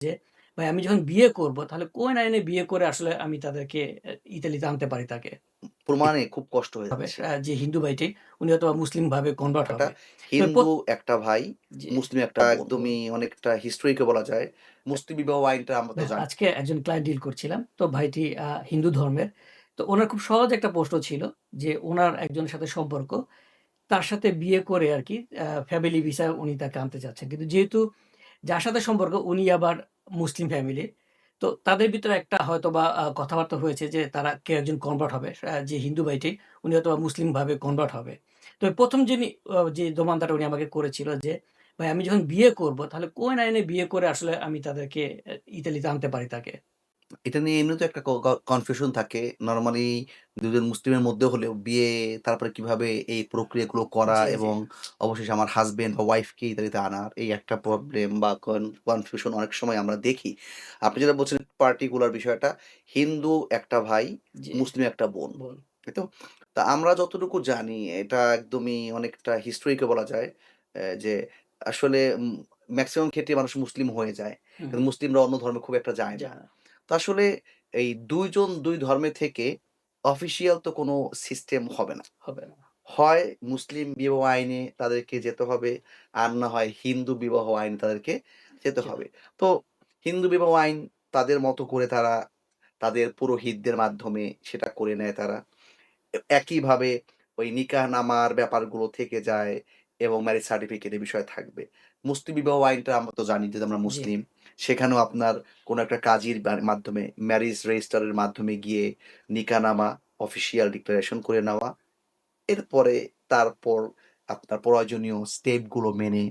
যে ভাই আমি যখন বিয়ে করব তাহলে কোন আইনে বিয়ে করে আসলে আমি তাদেরকে ইতালিতে আনতে পারি তাকে? প্রমাণে খুব কষ্ট হয়ে। আ যে হিন্দু ভাইটি উনি হয়তোবা মুসলিম ভাবে কনভার্ট হবে। হিন্দু একটা ভাই, মুসলিম একটা একদমই অনেকটা হিস্টোরিকে বলা যায়। মুসলিম বিবাহ আইনটা আমরা তো জানি। আজকে একজন ক্লায়েন্ট ডিল করছিলাম। তো ভাইটি হিন্দু ধর্মের। তো ওনার খুব সহজ একটা প্রশ্ন ছিল যে ওনার একজনের সাথে সম্পর্ক। তার সাথে বিয়ে করে আরকি আ ফ্যামিলি ভিসায় উনি তাকে আনতে চাচ্ছেন। কিন্তু যেহেতু যার সাথে সম্পর্ক উনি আবার মুসলিম ফ্যামিলির। তো তাদের ভিতরে একটা হয়তো বা কথাবার্তা হয়েছে যে তারা কে একজন কনভার্ট হবে। যে হিন্দু ভাইটি, উনি হয়তোবা মুসলিম ভাবে কনভার্ট হবে। তো প্রথম যিনি যে দোমানদাটা উনি আমাকে করেছিল যে, ভাই, আমি যখন বিয়ে করব, তাহলে কোন আইনে বিয়ে করে আসলে আমি তাদেরকে ইতালিতে আনতে পারি তাকে? এটা নিয়ে এমনিতেও একটা ক ক কনফিউশন থাকে। নরমালি ২ জন মুসলিমের মধ্যে হলেও বিয়ে তারপরে কীভাবে এই প্রক্রিয়াগুলো করা জি, জি। এবং অবশেষে আমার হাসব্যান্ড বা ওয়াইফকে ইতালিতে আনার এই একটা প্রবলেম বা কন কনফিউশন অনেক সময় আমরা দেখি। আপনি যেটা বলছেন পার্টিকুলার বিষয়টা হিন্দু একটা ভাই, জি। মুসলিম একটা বোন। বোন। তাই তো? তা আমরা যতটুকু জানি এটা একদমই অনেকটা হিস্টোরিকে বলা যায়। অ্যা যে আসলে উম মেক্সিমাম ক্ষেত্রে মানুষ মুসলিম হয়ে যায়। কিন্তু মুসলিমরা অন্য ধর্মে খুব একটা যায় না। তো আসলে এই দুইজন দুই ধর্মে থেকে অফিসিয়াল তো কোনো সিস্টেম হবে না। হবে না। হয় মুসলিম বিবাহ আইনে তাদেরকে যেতে হবে, আর না হয় হিন্দু বিবাহ আইনে তাদেরকে যেতে জি। হবে। তো হিন্দু বিবাহ আইন তাদের মতো করে তারা তাদের পুরোহিতদের মাধ্যমে সেটা করে নেয় তারা। এ একইভাবে ওই নিকাহনামার ব্যাপারগুলো থেকে যায় এবং ম্যারেজ সার্টিফিকেটের বিষয় থাকবে। মুসলিম বিবাহ আইনটা আমরা তো জানি যে আমরা মুসলিম। সেখানেও আপনার কোনো একটা কাজের মাধ্যমে ম্যারেজ রেজিস্ট্রার মাধ্যমে গিয়ে নিকাহনামা অফিসিয়াল ডিক্লারেশন করে নেওয়া। এরপরে তারপর আপনার প্রয়োজনীয় স্টেপগুলো মেনে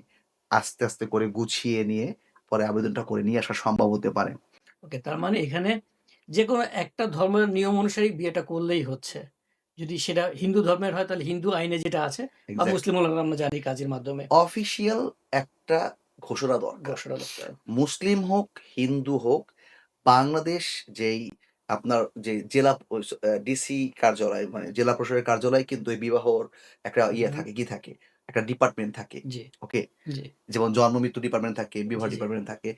আস্তে, আস্তে করে গুছিয়ে নিয়ে পরে আবেদনটা করে নিয়ে আসা সম্ভব হতে পারে। ওকে তার মানে এখানে যেকোনো একটা ধর্মের নিয়ম অনুসারেই বিয়েটা করলেই হচ্ছে। যদি সেটা হিন্দু ধর্মের হয় তাহলে হিন্দু আইনে যেটা আছে বা মুসলিম আমরা জানি কাজের মাধ্যমে অফিসিয়াল একটা ঘোষণা দরকার। ঘোষণা দরকার। মুসলিম হোক, হিন্দু হোক, বাংলাদেশ যেই আপনার যে জেলা ডিসি কার্যালয় মানে জেলা প্রশাসনের কার্যালয় কিন্তু এই বিবাহর একটা ইয়ে থাকে, কি থাকে? একটা ডিপার্টমেন্ট থাকে। ওকে? যেমন জন্ম মৃত্যু ডিপার্টমেন্ট থাকে, বিবাহ। ডিপার্টমেন্ট থাকে।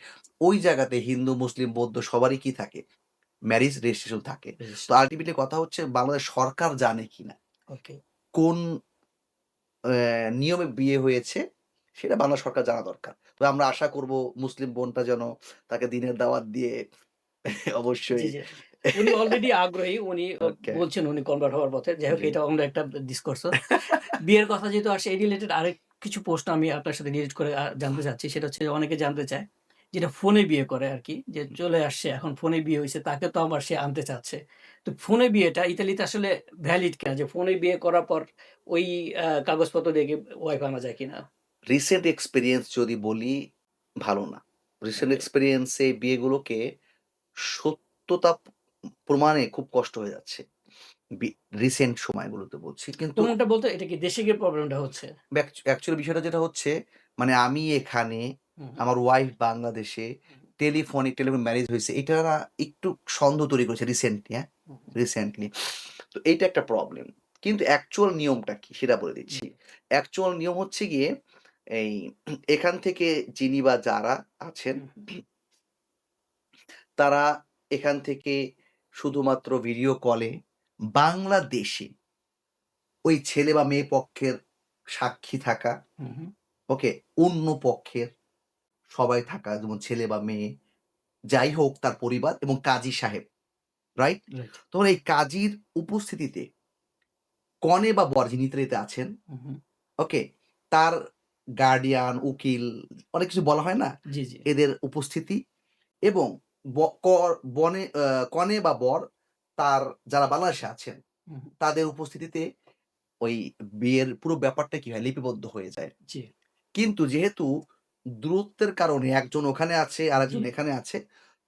ওই জায়গাতে হিন্দু, মুসলিম, বৌদ্ধ সবারই কি থাকে? ম্যারেজ রেজিস্ট্রেশন থাকে। তো। আল্টিমেটলি কথা হচ্ছে বাংলাদেশ সরকার জানে কিনা? কোন নিয়মে বিয়ে হয়েছে সেটা বাংলা সরকার জানা দরকার। তো আমরা আশা করব মুসলিম বোনটা যেন তাকে দিনের দাওয়াত দিয়ে অবশ্যই। উনি অলরেডি আগ্রহী। উনি বলছেন উনি কনভার্ট হওয়ার পথে। যাই হোক জি। এটাও আমরা একটা ডিসকোর্স বিয়ের কথা যেহেতু আসে এই রিলেটেড আরেক কিছু প্রশ্ন আমি আপনার সাথে রিলেট করে জানতে চাচ্ছি। সেটা হচ্ছে অনেকে জানতে চায় যেটা ফোনে বিয়ে করে আরকি। যে চলে আসছে এখন ফোনে বিয়ে হয়েছে তাকে তো আবার সে আনতে চাচ্ছে। তো ফোনে বিয়েটা ইতালিতে আসলে ভ্যালিড কিনা? যে ফোনে বিয়ে করার পর ওই কাগজপত্র দেখে কি ওয়াইফ আনা যায় কিনা? রিসেন্ট এক্সপিরিয়েন্স যদি বলি ভালো না। রিসেন্ট এক্সপিরিয়েন্সে বিয়েগুলোকে সত্যতা প্রমাণে খুব কষ্ট হয়ে যাচ্ছে। রিসেন্ট সময়গুলোতে বলছি। কিন্তু বলতে এটা কি দেশে গিয়ে প্রবলেমটা হচ্ছে? অ্যাকচুয়ালি বিষয়টা যেটা হচ্ছে মানে আমি এখানে, আমার ওয়াইফ বাংলাদেশে, হুম, টেলিফোনিক টেলিফোন ম্যারেজ হয়েছে এটা না একটু সন্দেহ তৈরি করেছে রিসেন্টলি হ্যাঁ? রিসেন্টলি। তো এইটা একটা প্রবলেম। কিন্তু অ্যাকচুয়াল নিয়মটা কি? সেটা বলে দিচ্ছি। অ্যাকচুয়াল নিয়ম হচ্ছে গিয়ে এই এখান থেকে যিনি বা যারা আছেন তারা এখান থেকে শুধুমাত্র ভিডিও কলে বাংলাদেশে ওই ছেলে বা মেয়ে পক্ষের সাক্ষী থাকা। ওকে? অন্য পক্ষের সবাই থাকা যেমন ছেলে বা মেয়ে, যাই হোক তার পরিবার এবং কাজী সাহেব, রাইট? তখন এই কাজীর উপস্থিতিতে কনে বা বর যিনি আছেন। ওকে? তার গার্ডিয়ান, উকিল অনেক কিছু বলা হয় না? জি, জি। এদের উপস্থিতি এবং বনে কনে বা বর তার যারা বাংলাদেশে আছেন। তাদের উপস্থিতিতে ওই বিয়ের পুরো ব্যাপারটা কি হয় লিপিবদ্ধ হয়ে যায়। কিন্তু যেহেতু দূরত্বের কারণে একজন ওখানে আছে, আরেকজন জি, এখানে আছে।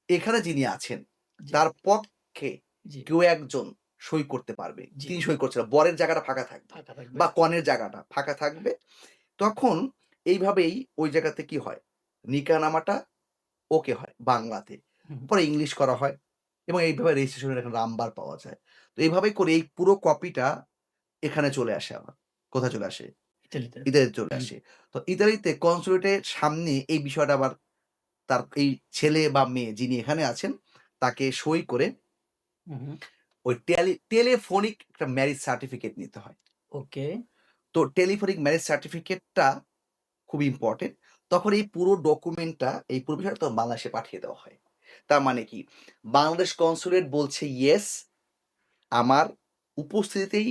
এখানে যিনি আছেন তার পক্ষে জি, কেউ একজন সই করতে পারবে। জি। তিনি সই করছেন না। বরের জায়গাটা ফাঁকা থাকবে ফাঁকা থাকবে। বা কনের জায়গাটা ফাঁকা থাকবে। তখন এইভাবেই ওই জায়গাতে কি হয়? নিকাহনামাটা ওকে হয় বাংলাতে। হুম, পরে ইংলিশ করা হয় এবং এইভাবে রেজিস্ট্রেশনের একটা নাম্বার পাওয়া যায়। তো এইভাবেই করে এই পুরো কপিটা এখানে চলে আসে আবার। কোথায় চলে আসে? ইতালিতে। চলে আসে। তো ইতালিতে কনসুলেটের সামনে এই বিষয়টা আবার তার এই ছেলে বা মেয়ে যিনি এখানে আছেন তাকে সই করে। ওই টেলি টেলিফোনিক একটা ম্যারেজ সার্টিফিকেট নিতে হয় ওকে। তো টেলিফোনিক ম্যারেজ সার্টিফিকেটটা খুব ইম্পর্টেন্ট তখন এই পুরো ডকুমেন্টটা এই পুরো বিষয়টা তো বাংলাদেশে পাঠিয়ে দেওয়া হয় তার মানে কি বাংলাদেশ কনসুলেট বলছে ইয়েস আমার উপস্থিতিতেই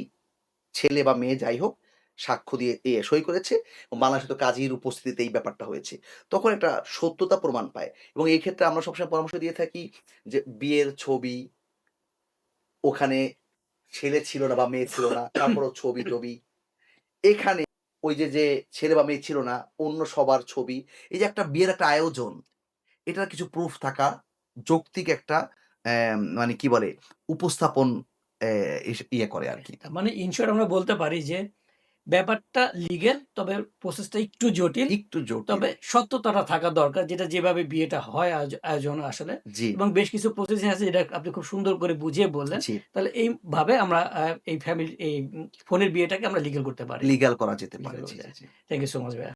ছেলে বা মেয়ে যাই হোক সাক্ষ্য দিয়ে এ সই করেছে এবং বাংলাদেশে তো কাজীর উপস্থিতিতে এই ব্যাপারটা হয়েছে। তখন একটা সত্যতা প্রমাণ পায় এবং এই ক্ষেত্রে আমরা সবসময় পরামর্শ দিয়ে থাকি যে বিয়ের ছবি ওখানে ছেলে ছিল না বা মেয়ে ছিল না তারপরও ছবি টবি। এখানে ওই যে যে ছেলে বা মেয়ে ছিল না অন্য সবার ছবি এই যে একটা বিয়ের একটা আয়োজন এটার কিছু প্রুফ থাকা যৌক্তিক একটা আহ, মানে কি বলে উপস্থাপন ইয়ে করে আর কি। মানে ইন শর্ট আমরা বলতে পারি যে ব্যাপারটা লিগেল তবে প্রসেসটা একটু জটিল। একটু জটিল তবে সত্যতাটা থাকা দরকার যেটা যেভাবে বিয়েটা হয় আয়োজ আয়োজন আসলে এবং বেশ কিছু প্রসেসিং আছে যেটা আপনি খুব সুন্দর করে বুঝিয়ে বললেন। তাহলে এইভাবে আমরা এই ফ্যামিলি এই ফোনের বিয়েটাকে আমরা লিগেল করতে পারি। লিগেল করা যেতে পারে থ্যাংক ইউ সো মাচ ভাইয়া।